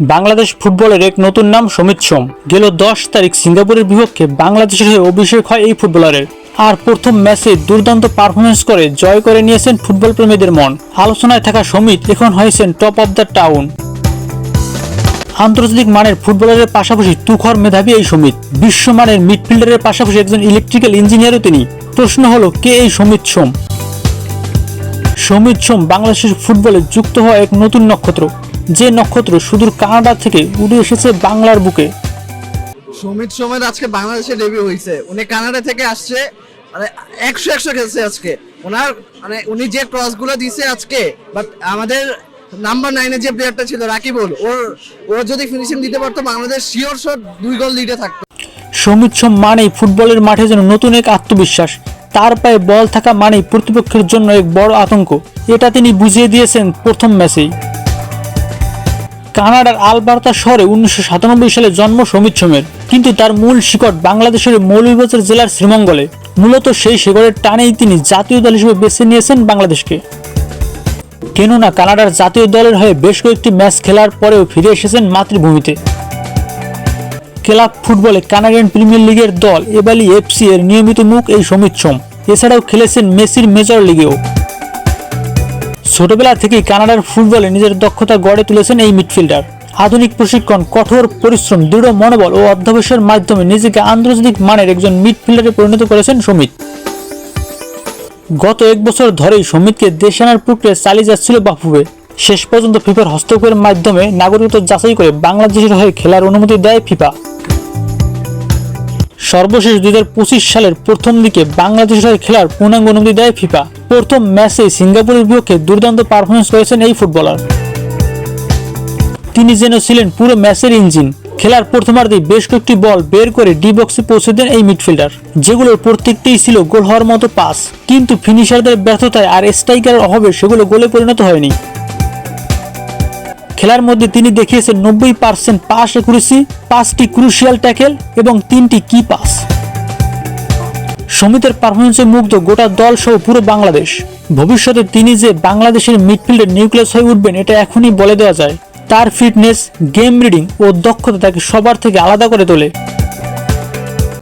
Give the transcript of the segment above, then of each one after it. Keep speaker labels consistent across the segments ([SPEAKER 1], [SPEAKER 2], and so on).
[SPEAKER 1] বাংলাদেশ ফুটবলের এক নতুন নাম সমিত সোম। গেল দশ তারিখ সিঙ্গাপুরের বিপক্ষে বাংলাদেশের হয়ে অভিষেক হয় এই ফুটবলারের। আর প্রথম ম্যাচে দুর্দান্ত পারফরমেন্স করে জয় করে নিয়েছেন ফুটবল প্রেমীদের মন। আলোচনায় থাকা সমিত এখন হয়েছেন টপ অব দ্য টাউন। আন্তর্জাতিক মানের ফুটবলারের পাশাপাশি তুখর মেধাবী এই সমিত। বিশ্বমানের মিডফিল্ডারের পাশাপাশি একজন ইলেকট্রিক্যাল ইঞ্জিনিয়ারও তিনি। প্রশ্ন হলো, কে এই সমিত সোম? সমিত সোম বাংলাদেশের ফুটবলে যুক্ত হওয়া এক নতুন নক্ষত্র। যে নক্ষত্র সুদূর কানাডা থেকে উড়ে এসেছে বাংলার বুকে।
[SPEAKER 2] সমিত সোমের আজকে বাংলাদেশে ডেবিউ হয়েছে। উনি কানাডা থেকে আসছে মানে একশো একশো খেলছে আজকে। ওনার মানে উনি যে ক্রসগুলো দিছে আজকে বাট আমাদের নাম্বার নাইনে যে প্লেয়ারটা ছিল রাকিবুল ওর ওর যদি ফিনিশিং দিতে পারতো বাংলাদেশ শিওর শট দুই গোল লিডে থাকতো।
[SPEAKER 1] সমিত সোম মানেই ফুটবলের মাঠে যেন নতুন এক আত্মবিশ্বাস। তার পায়ে বল থাকা মানেই প্রতিপক্ষের জন্য এক বড় আতঙ্ক। এটা তিনি বুঝিয়ে দিয়েছেন প্রথম ম্যাচেই কানাডার আলবার্তা শহরে উনিশশো সাতানব্বই সালে জন্ম সমিত সোমের কিন্তু তার মূল শিকড় বাংলাদেশের মৌলভীবাজার জেলার শ্রীমঙ্গলে। মূলত সেই শিকড়ের টানেই তিনি জাতীয় দল হিসেবে বেছে নিয়েছেন বাংলাদেশকে। কেননা কানাডার জাতীয় দলের হয়ে বেশ কয়েকটি ম্যাচ খেলার পরেও ফিরে এসেছেন মাতৃভূমিতে। ক্লাব ফুটবলে কানাডিয়ান প্রিমিয়ার লিগের দল এবালি এফসি এর নিয়মিত মুখ এই সমিত সোম এছাড়াও খেলেছেন মেসির মেজর লিগেও। ছোটবেলা থেকেই কানাডার ফুটবলে নিজের দক্ষতা গড়ে তুলেছেন এই মিডফিল্ডার। আধুনিক প্রশিক্ষণ, কঠোর পরিশ্রম, দৃঢ় মনোবল ও অধ্যবসায়ের মাধ্যমে নিজেকে আন্তর্জাতিক মানের একজন মিডফিল্ডারে পরিণত করেছেন সমিত। গত এক বছর ধরেই সমিতকে দেশ আনার প্রক্রিয়া চালিয়ে যাচ্ছিল বাফুবে শেষ পর্যন্ত ফিফার হস্তক্ষেপের মাধ্যমে নাগরিকত্ব যাচাই করে বাংলাদেশের হয়ে খেলার অনুমতি দেয় ফিফা। সর্বশেষ দুই হাজার পঁচিশ সালের প্রথম দিকে বাংলাদেশের হয়ে খেলার পূর্ণাঙ্গ অনুমতি দেয় ফিফা। প্রথম ম্যাচে সিঙ্গাপুরের বিপক্ষে দুর্দান্ত পারফরমেন্স করেছেন এই ফুটবলার। তিনি যেন ছিলেন পুরো ম্যাচের ইঞ্জিন। খেলার প্রথমার্ধে বেশ কয়েকটি বল বের করে ডি বক্সে পৌঁছে দেন এই মিডফিল্ডার, যেগুলোর প্রত্যেকটিই ছিল গোল হওয়ার মতো পাস। কিন্তু ফিনিশারদের ব্যর্থতায় আর স্ট্রাইকারের অভাবে সেগুলো গোলে পরিণত হয়নি। খেলার মধ্যে তিনি দেখিয়েছেন নব্বই পার্সেন্ট পাস একুরেসি পাঁচটি ক্রুশিয়াল ট্যাকেল এবং তিনটি কি পাস সমিতের পারফরমেন্সে মুগ্ধ গোটা দল সহ পুরো বাংলাদেশ। ভবিষ্যতে তিনি যে বাংলাদেশের মিডফিল্ডের নিউক্লিয়াস হয়ে উঠবেন, এটা এখনই বলে দেওয়া যায়। তার ফিটনেস গেম রিডিং ও দক্ষতা তাকে সবার থেকে আলাদা করে তোলে।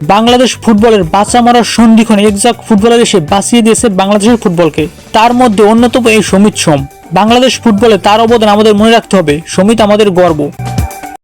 [SPEAKER 1] বাংলাদেশ ফুটবলের বাঁচা মারার সন্ধিক্ষণ একজাক ফুটবলার এসে বাঁচিয়ে দিয়েছে বাংলাদেশের ফুটবলকে। তার মধ্যে অন্যতম এই সমিত সোম। বাংলাদেশ ফুটবলে তার অবদান আমাদের মনে রাখতে হবে। সমিত আমাদের গর্ব।